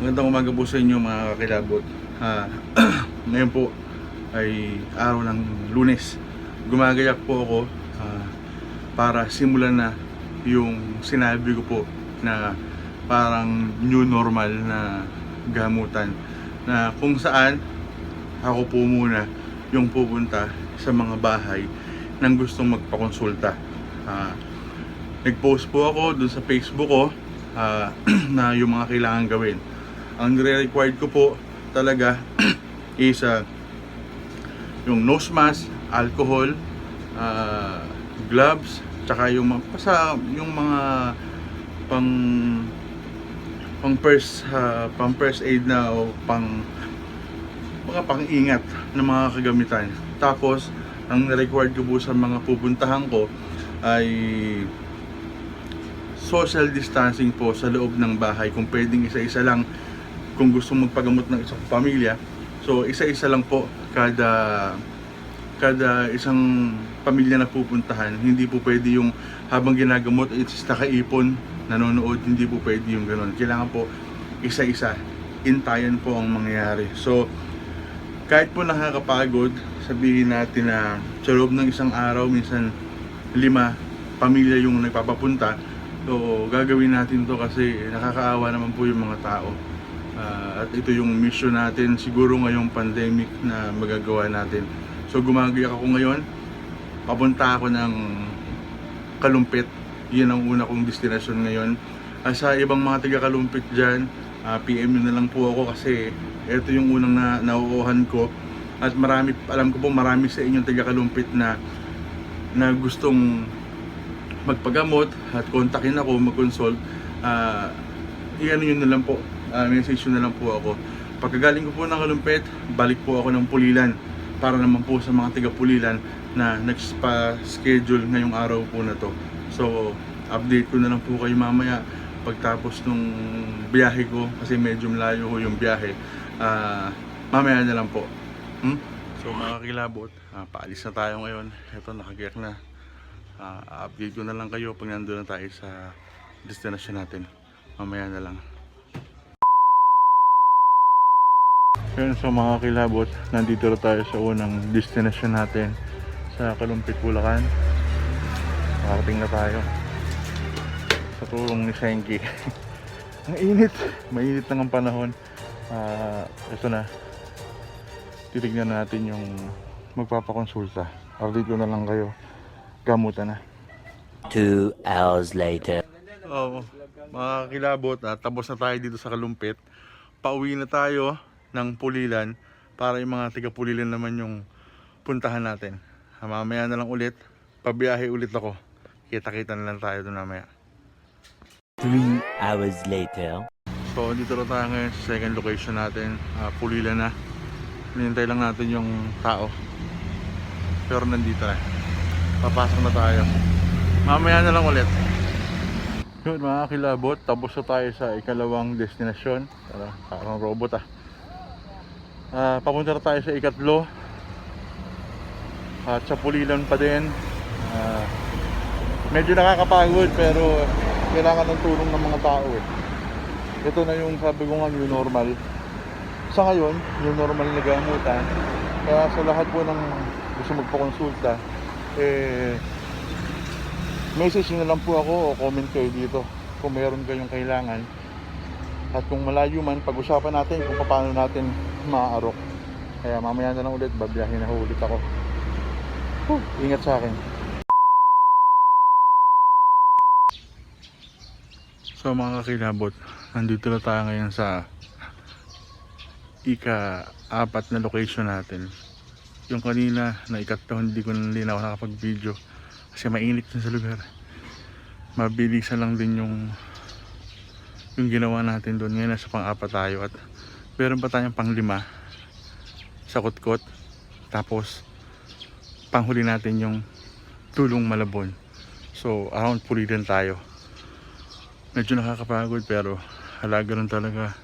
Magandang umaga po sa inyo mga kakilabot. Ah, ngayon po ay araw ng lunes. Gumagayak po ako ah, para simulan na yung sinabi ko po na parang new normal na gamutan na kung saan ako po muna yung pupunta sa mga bahay ng gustong magpakonsulta. Ah, nag-post po ako dun sa Facebook ko ah, na yung mga kailangan gawin. Ang nire-required ko po talaga is ah, yung nose mask, alcohol, ah, gloves, tsaka yung mga, basta yung mga pang pang first ah, pang first aid na o pang mga pang-ingat ng mga kagamitan. Tapos, ang required ko po sa mga pupuntahan ko ay social distancing po sa loob ng bahay. Kung pwedeng isa-isa lang, kung gusto magpagamot ng isang pamilya, so isa-isa lang po kada kada isang pamilya na pupuntahan. Hindi po pwede yung habang ginagamot, it's nakaipon, nanonood, hindi po pwede yung ganun. Kailangan po isa-isa, intayan po ang mangyayari. So, kahit po nakakapagod, sabihin natin na sa loob ng isang araw, minsan lima pamilya yung nagpapapunta. So, gagawin natin to kasi nakakaawa naman po yung mga tao. Ah, at ito yung mission natin siguro ngayong pandemic na magagawa natin. So, gumagayak ako ngayon. Papunta ako ng Kalumpit. Yan ang una kong destinasyon ngayon. Ah, sa ibang mga taga Kalumpit dyan, ah, PM na lang po ako kasi ito yung unang na nauuhan ko. At marami, alam ko po marami sa inyong taga Kalumpit na na gustong magpagamot at kontakin ako, mag-consult. Ah, iyan yun na lang po. Ah, message na lang po ako. Pagkagaling ko po ng Kalumpit, balik po ako ng Pulilan para naman po sa mga taga Pulilan na nagpa-schedule ngayong araw po na to. So, update ko na lang po kayo mamaya pagtapos nung biyahe ko kasi medyo malayo ho yung biyahe. Ah, mamaya na lang po. Hmm? So mga kilabot, ah, paalis na tayo ngayon. Ito nakagiyak na. Ah, update ko na lang kayo pag nandun na tayo sa destination natin. Mamaya na lang. Yun, so mga kilabot, nandito na tayo sa unang destination natin sa Kalumpit, Bulacan. Makarating na tayo sa tulong ni Senki. ang init, mainit na ang panahon. Ah, ito na. Titignan natin yung magpapakonsulta. Ko na lang kayo. Gamutan na. Two hours later. Oo. Mga kilabot, ah, tapos na tayo dito sa Kalumpit. Pauwi na tayo ng Pulilan para yung mga tiga Pulilan naman yung puntahan natin. Mamaya na lang ulit. Pabiyahe ulit ako. Kita-kita na lang tayo doon mamaya. Three hours later. So, dito na tayo ngayon sa second location natin. Ah, Pulilan na. Hinintay lang natin yung tao. Pero nandito na. Papasok na tayo. Mamaya na lang ulit. Yun mga kilabot, tapos na tayo sa ikalawang destinasyon. Tara, parang robot ah. Ah, papunta na tayo sa ikatlo. At sa Pulilan pa din. Ah, medyo nakakapagod pero kailangan ng tulong ng mga tao eh ito na yung sabi ko nga new normal sa ngayon yung normal na gamutan kaya sa lahat po ng gusto magpakonsulta eh message nyo na lang po ako o comment kayo dito kung meron kayong kailangan at kung malayo man pag-usapan natin kung paano natin maaarok kaya mamaya na lang ulit babiyahin na ulit ako Whew, ingat sa akin So mga kakilabot, nandito na tayo ngayon sa ika-apat na location natin. Yung kanina na ikatlo hindi ko na linaw nakapag-video kasi mainit na sa lugar. Mabilisan lang din yung yung ginawa natin doon. Ngayon nasa pang-apat tayo at meron pa tayong pang-lima sa kutkot. Tapos panghuli natin yung tulong malabon. So around Pulilan tayo medyo nakakapagod pero halaga rin talaga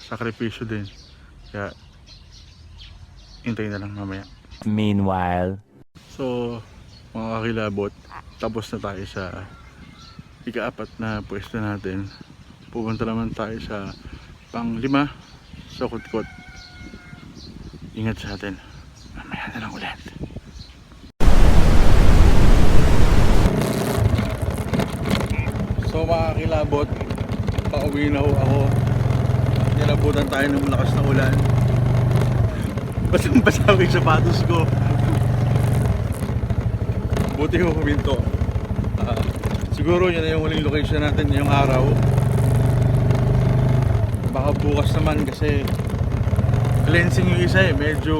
sakripisyo din kaya hintay na lang mamaya Meanwhile. so mga kakilabot tapos na tayo sa ikaapat na pwesto natin pupunta naman tayo sa pang lima sa kutkot. Ingat sa atin. Mamaya na lang ulit. So mga kilabot, pauwi na ako. Nilabutan tayo ng malakas na ulan. Basang basa ko yung sapatos ko. Buti ko huminto. Ah, siguro yun na yung huling location natin ngayong araw. Baka bukas naman kasi cleansing yung isa eh. Medyo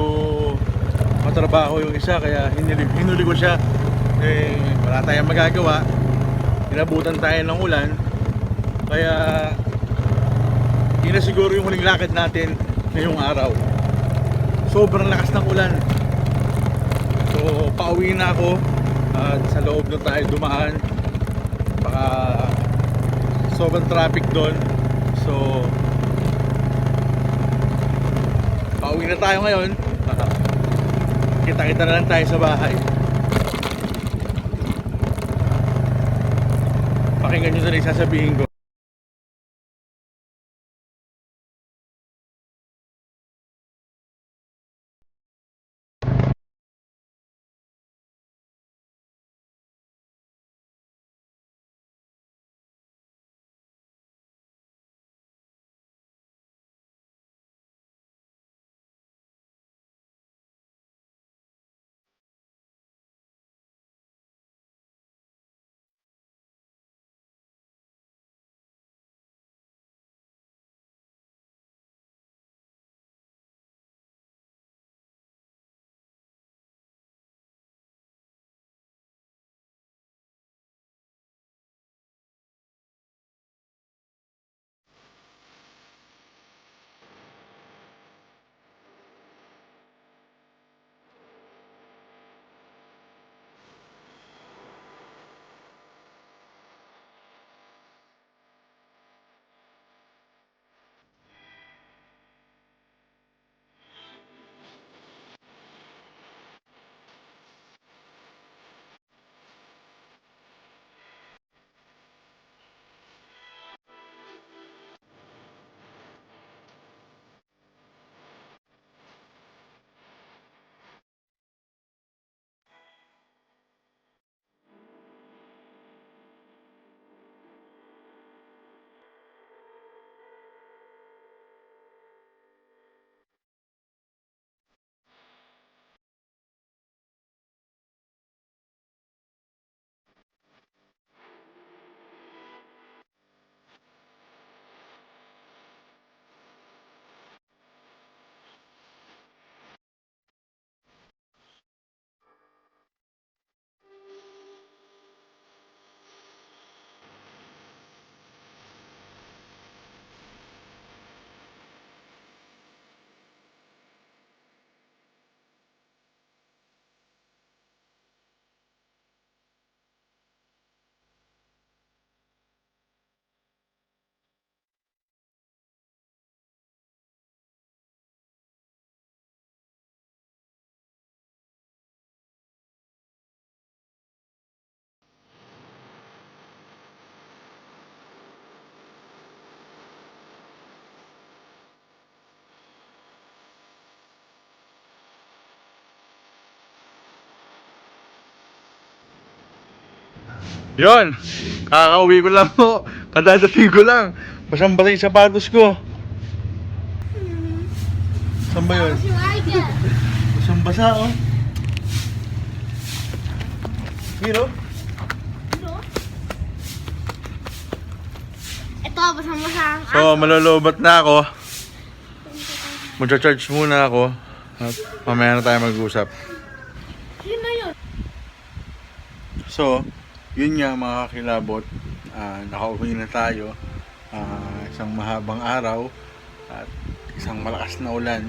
matrabaho yung isa kaya hinuli, hinuli ko siya. Eh, wala tayong magagawa. Inabutan tayo ng ulan. Kaya yun na siguro yung huling lakad natin ngayong araw. Sobrang lakas ng ulan. So, pauwi na ako. At sa loob na tayo dumaan. Baka sobrang traffic doon. So, pauwi na tayo ngayon. Kita-kita na lang tayo sa bahay. Pakinggan nyo na rin sasabihin ko. Yon, kakauwi ko lang po. Kadadating ko lang. Basang basa yung sapatos ko. Saan ba yun? Basang basa oh. Hiro? Ito, basang-basa ang So, malolobat na ako. Magcha-charge muna ako. At mamaya na tayo mag-usap. Sino yun? So, yun nga mga kilabot. Ah, nakauwi na tayo. Ah, isang mahabang araw at isang malakas na ulan.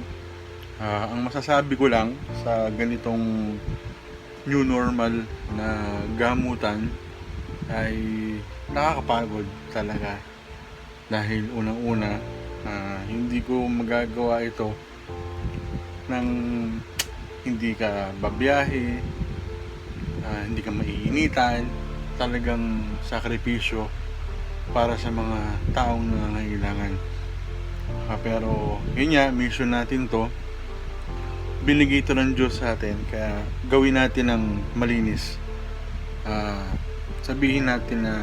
Ah, ang masasabi ko lang sa ganitong new normal na gamutan ay nakakapagod talaga. Dahil unang-una, ah, hindi ko magagawa ito nang hindi ka babiyahe, ah, hindi ka maiinitan, talagang sakripisyo para sa mga taong nangangailangan. Ah, pero yun nga, mission natin to. Binigay ito ng Diyos sa atin. Kaya gawin natin ng malinis. Ah, sabihin natin na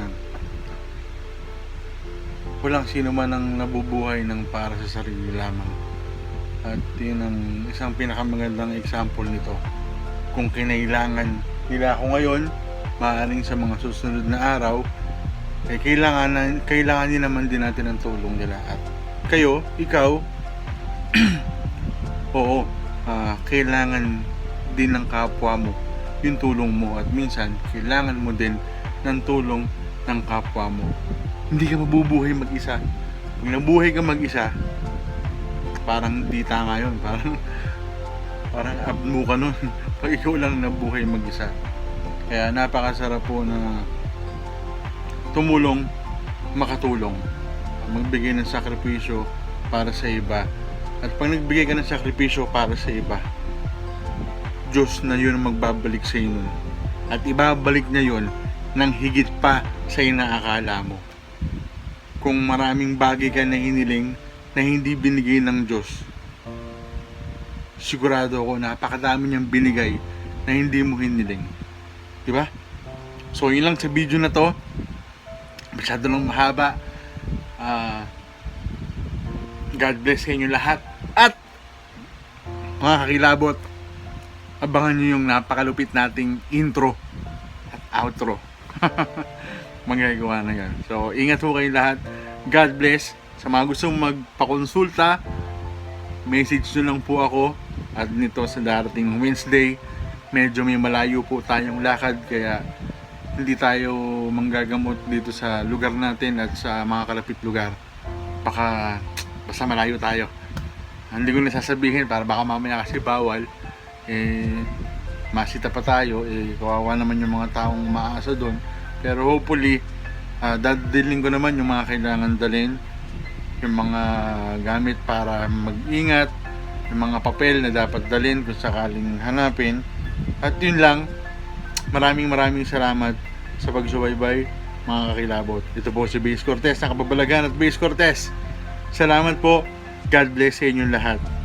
walang sino man ang nabubuhay ng para sa sarili lamang. At yun ang isang pinakamagandang example nito. Kung kinailangan nila ako ngayon, maaaring sa mga susunod na araw, eh, kailangan, kailangan din naman din natin ang tulong nila. At kayo, ikaw, oo, ah, kailangan din ng kapwa mo yung tulong mo at minsan kailangan mo din ng tulong ng kapwa mo. Hindi ka mabubuhay mag-isa. Pag nabuhay ka mag-isa, parang di tama yun. Parang, parang abno ka nun. Pag ikaw lang nabuhay mag-isa. Kaya napakasarap po na tumulong, makatulong. Magbigay ng sakripisyo para sa iba. At pag nagbigay ka ng sakripisyo para sa iba, Diyos na yun ang magbabalik sa iyo. At ibabalik niya yun ng higit pa sa inaakala mo. Kung maraming bagay ka na hiniling na hindi binigay ng Diyos, sigurado ako napakadami niyang binigay na hindi mo hiniling. Di ba? So yun lang sa video na to. Masyado lang mahaba. Ah, God bless sa inyo lahat. At mga kakilabot, abangan nyo yung napakalupit nating intro at outro. Magagawa na yan. So, ingat ho kayo lahat. God bless. Sa mga gustong magpakonsulta, message nyo lang po ako. At nito sa darating Wednesday, medyo may malayo po tayong lakad kaya hindi tayo manggagamot dito sa lugar natin at sa mga kalapit lugar. Baka basta malayo tayo. Hindi ko na sasabihin para baka mamaya kasi bawal eh masita pa tayo eh kawawa naman yung mga taong maasa doon pero hopefully uh, dadalhin ko naman yung mga kailangan dalhin yung mga gamit para mag-ingat yung mga papel na dapat dalhin kung sakaling hanapin at yun lang maraming maraming salamat sa pagsubaybay mga kakilabot. Ito po si Base Cortez ng Kababalagan at Base Cortez. Salamat po. God bless sa inyong lahat